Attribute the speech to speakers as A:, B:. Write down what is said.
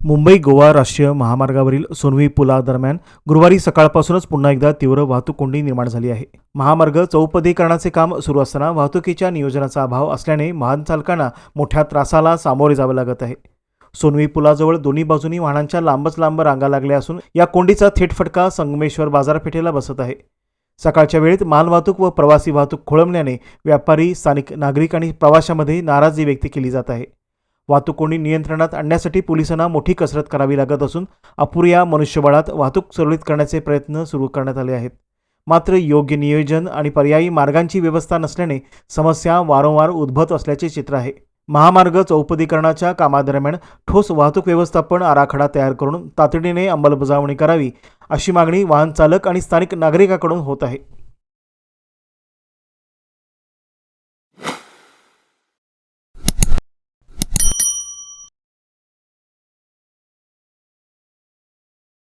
A: मुंबई गोवा राष्ट्रीय महामार्गावरील सोनवी पुलादरम्यान गुरुवारी सकाळपासूनच पुन्हा एकदा तीव्र वाहतूक कोंडी निर्माण झाली आहे. महामार्ग चौपदीकरणाचे काम सुरू असताना वाहतुकीच्या नियोजनाचा अभाव असल्याने वाहन चालकांना मोठ्या त्रासाला सामोरे जावे लागत आहे. सोनवी पुलाजवळ दोन्ही बाजूनी वाहनांच्या लांबच लांब रांगा लागल्या असून या कोंडीचा थेट फटका संगमेश्वर बाजारपेठेला बसत आहे. सकाळच्या वेळेत मालवाहतूक व प्रवासी वाहतूक खोळंबल्याने व्यापारी स्थानिक नागरिक आणि प्रवाशांमध्ये नाराजी व्यक्त केली जात आहे. वाहतूक कोणी नियंत्रणात आणण्यासाठी पोलिसांना मोठी कसरत करावी लागत असून अपुऱ्या मनुष्यबळात वाहतूक सुरळीत करण्याचे प्रयत्न सुरू करण्यात आले आहेत. मात्र योग्य नियोजन आणि पर्यायी मार्गांची व्यवस्था नसल्याने समस्या वारंवार उद्भवत असल्याचे चित्र आहे. महामार्ग चौपदीकरणाच्या कामादरम्यान ठोस वाहतूक व्यवस्थापन आराखडा तयार करून तातडीने अंमलबजावणी करावी अशी मागणी वाहन चालक आणि स्थानिक नागरिकाकडून होत आहे.